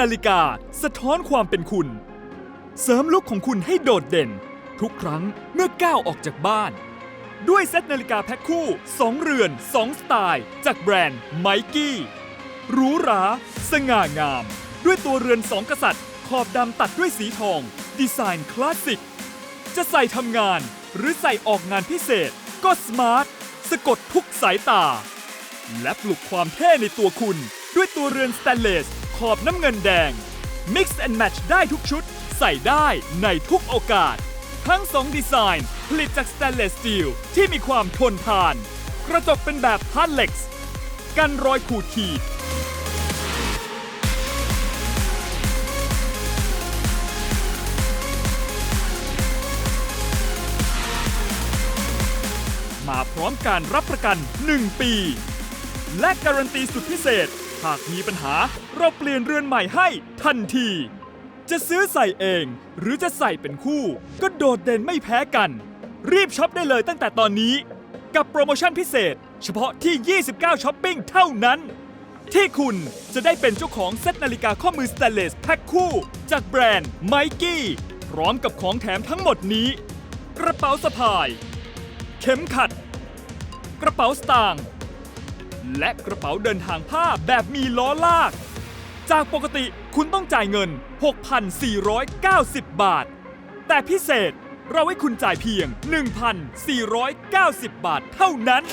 นาฬิกา สะท้อนความเป็นคุณ เสริมลุคของคุณให้โดดเด่น ทุกครั้งเมื่อก้าวออกจากบ้าน ด้วยเซตนาฬิกาแพ็คคู่ 2 เรือน 2 สไตล์ จากแบรนด์ไมกี้หรูหรา สง่างาม ด้วยตัวเรือน2กษัตริย์ ขอบดำตัดด้วยสีทอง ดีไซน์คลาสสิก จะใส่ทำงานหรือใส่ออกงานพิเศษ ก็สมาร์ทสะกดทุกสายตา และปลุกความเท่ในตัวคุณ ด้วยตัวเรือนสแตนเลส ขอบน้ำเงินแดง Mix and Match ได้ทุกชุด ใส่ได้ในทุกโอกาส ทั้ง2ดีไซน์ ผลิตจากสแตนเลสสตีลที่มีความทนทาน กระจกเป็นแบบพาร์ทเล็กซ์กันรอยขูดขีด มาพร้อมการรับประกัน 1 ปี และการันตีสุดพิเศษ หากมีปัญหาเราเปลี่ยนเรือนใหม่ให้ทันที จะซื้อใส่เอง หรือจะใส่เป็นคู่ ก็โดดเด่นไม่แพ้กัน รีบช็อปได้เลยตั้งแต่ตอนนี้ กับโปรโมชั่นพิเศษ เฉพาะที่ 29ช้อปปิ้งเท่านั้น ที่คุณจะได้เป็นเจ้าของเซ็ตนาฬิกาข้อมือสแตนเลสแพ็คคู่ จากแบรนด์ไมกี้พร้อมกับของแถมทั้งหมดนี้ กระเป๋าสะพาย เข็มขัด กระเป๋าสตางค์ และกระเป๋าเดินทางผ้าแบบมีล้อลาก จากปกติคุณต้องจ่ายเงิน 6,490 บาท แต่พิเศษเราให้คุณจ่ายเพียง 1,490 บาทเท่านั้น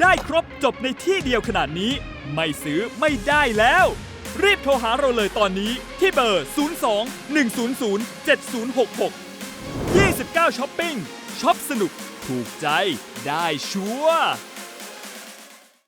ได้ครบจบในที่เดียวขนาดนี้ ไม่ซื้อไม่ได้แล้ว รีบโทรหาเราเลยตอนนี้ที่เบอร์ 02 100 7066 29ช้อปปิ้งช็อปสนุก ถูกใจได้ชัวร์